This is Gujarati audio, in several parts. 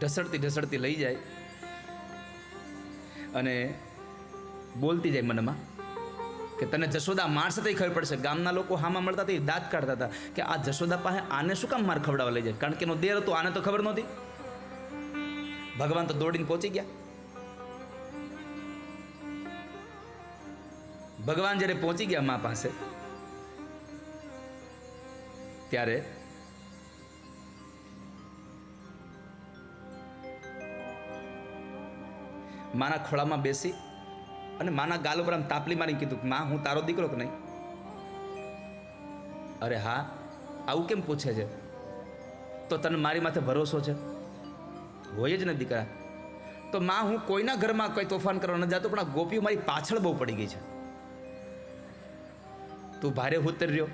ઢસડતી ઢસડતી લઈ જાય અને બોલતી જાય મનમાં કે તને જશોદા મારશે તો ખબર પડશે. ગામના લોકો હામાં મળતા તે દાંત કાઢતા હતા કે આ જશોદા પાસે આને શું કામ માર ખવડાવવા લઈ જાય? કારણ કે એનો દેર હતો, આને તો ખબર નહોતી. ભગવાન તો દોડીને પહોંચી ગયા. ભગવાન જ્યારે પહોંચી ગયા મા પાસે, ત્યારે માના ખોળામાં બેસી અને માના ગાલ ઉપર આમ તાપલી મારીને કીધું માં, હું તારો દીકરો કે નહીં? અરે હા, આવું કેમ પૂછે છે? તો તને મારી માથે ભરોસો છે? હોય જ ને દીકરા. તો માં, હું કોઈના ઘરમાં કોઈ તોફાન કરવા ન જતો, પણ આ ગોપીઓ મારી પાછળ બહુ પડી ગઈ છે. તું ભારે ઉતર રહ્યો.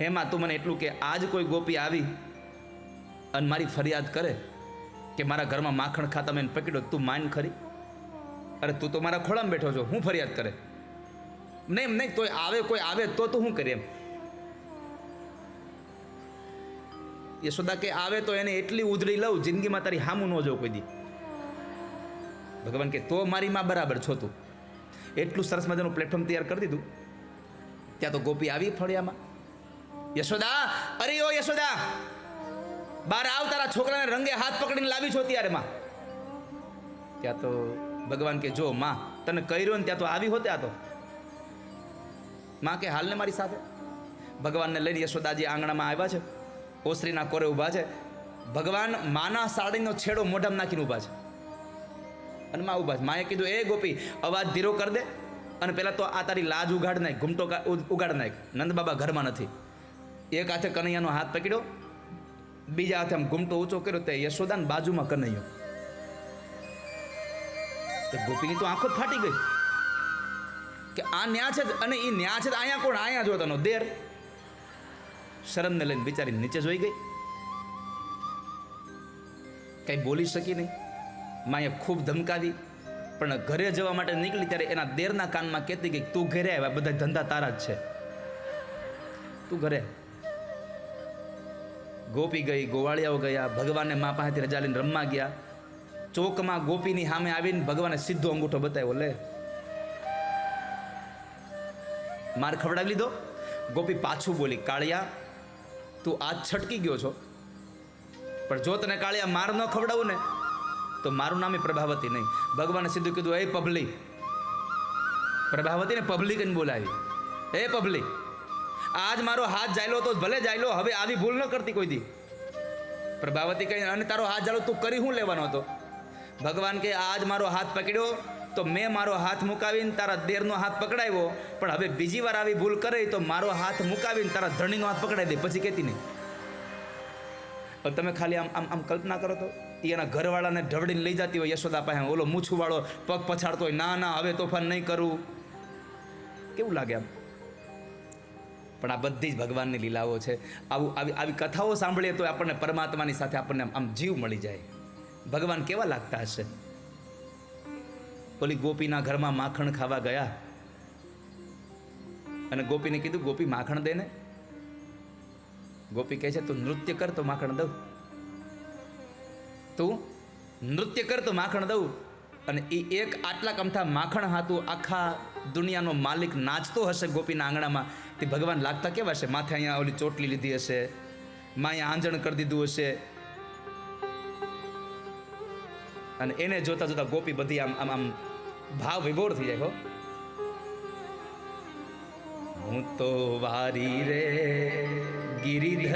એમાં તું મને એટલું કે, આજ કોઈ ગોપી આવી અને મારી ફરિયાદ કરે કે મારા ઘરમાં માખણ ખાતા મેં પકડ્યો તું માન ખરી? અરે તું તો મારા ખોળામાં બેઠો છો, હું ફરિયાદ કરે? નહીં નહીં, તોય આવે, કોઈ આવે તો તો હું કરીએ એમ? યશોદા કે આવે તો એને એટલી ઉધડી લઉં, જિંદગીમાં તારી હામું ન જો કોઈ દી. ભગવાન કે તો મારી માં બરાબર છો તું. એટલું સરસ મજાનું પ્લેટફોર્મ તૈયાર કરી દીધું. ત્યાં તો ગોપી આવી ફળિયામાં. યશોદા, અરે ઓ યશોદા! બાર આવ તારા છોકરાને રંગે હાથ પકડીને લાવી છો ત્યારે માં. ત્યાં તો ભગવાન કે જો માં, તને કર્યો ને ત્યાં તો આવી હોત આ તો. માં કે હાલને મારી સાથે? ભગવાનને લઈને યશોદાજી આંગણામાં આવ્યા છે, ઓસરીના કોરે ઊભા છે, ભગવાન માના સાડીનો છેડો મોઢામાં નાખીને ઊભા છે. અને માં ઊભા છે. માએ કીધું, એ ગોપી, અવાજ ધીરો કર દે અને પહેલાં તો આ તારી લાજ ઉગાડ નાખ, ઘૂમટો ઉગાડ નાખ. નંદબાબા ઘરમાં નથી. એક હાથે કનૈયાનો હાથ પકડ્યો બીજા હાથે આમ ઘૂમટો ઊંચો કર્યો તે યશોદાને બાજુમાં કનૈયો. તે ગોપીની તો આંખો ફાટી ગઈ. કે આ ન્યા છે જ, અને એ ન્યા છે અહીંયા કોણ? અહીંયા જો તનો દેર. શરમને લઈને બિચારી નીચે જોઈ ગઈ. કંઈ બોલી શકી નહીં. માએ ખૂબ ધમકાવી, પણ ઘરે જવા માટે નીકળી ત્યારે એના દેરના કાનમાં કહેતી ગઈ, તું ઘરે આવ્યા બધા ધંધા તારા જ છે. તું ઘરે ગોપી ગઈ, ગોવાળિયાઓ ગયા, ભગવાનને મા પાસેથી રજા લઈને રમવા ગયા. ચોકમાં ગોપીની સામે આવીને ભગવાને સીધો અંગૂઠો બતાવ્યો, લે. માર ખવડાવી લીધો? ગોપી પાછું બોલી, કાળિયા, તું આજ છટકી ગયો છો. પણ જો તને કાળિયા માર ન ખવડાવું ને, તો મારું નામ પ્રભાવતી નહીં. ભગવાને સીધું કીધું, એ પબલી. પ્રભાવતીને પબ્લિક ને બોલાવી. એ પબ્લિક આજ મારો હાથ જાયલો તો ભલે જાયલો, હવે આવી ભૂલ ન કરતી કોઈ દી. પ્રભાવતી કહી, અને તારો હાથ જાયલો, તું કરી હું લેવાનો હતો? ભગવાન કે આજ મારો હાથ પકડ્યો, તો મેં મારો હાથ મુકાવીને તારા દેરનો હાથ પકડાવ્યો, પણ હવે બીજી વાર આવી ભૂલ કરે તો મારો હાથ મુકાવીને તારા ધણીનો હાથ પકડાવી દે. પછી કહેતી નહીં. તમે ખાલી આમ આમ આમ કલ્પના કરો તો એના ઘરવાળાને ઢવડીને લઈ જતી હોય યશોદા પાસે, ઓલો મૂછુંવાળો પગ પછાડતો હોય, ના ના, હવે તોફાન નહીં કરું. કેવું લાગે આમ? પણ આ બધી જ ભગવાનની લીલાઓ છે. આવું આવી આવી કથાઓ સાંભળીએ તો આપણને પરમાત્માની સાથે આપણને આમ- જીવ મળી જાય. ભગવાન કેવા લાગતા હશે? ઓલી ગોપીના ઘરમાં માખણ ખાવા ગયા. અને ગોપીને કીધું, ગોપી, માખણ દે ને. ગોપી કહે છે, તું નૃત્ય કર તો માખણ દઉં. તું નૃત્ય કર તો માખણ દઉં. અને એ એક આટલા કમથા માખણ હાતું આખા દુનિયાનો માલિક નાચતો હશે ગોપીના આંગણામાં. તે ભગવાન લાગતા કેવા હશે માથે અહીંયા ઓલી ચોટલી લીધી હશે માં આંજણ કરી દીધું હશે. અને એને જોતા જોતા ગોપી બધી આમ આમ આમ ભાવ વિભોર થઈ જાય હો. હું તો વારી રે ગિરિધર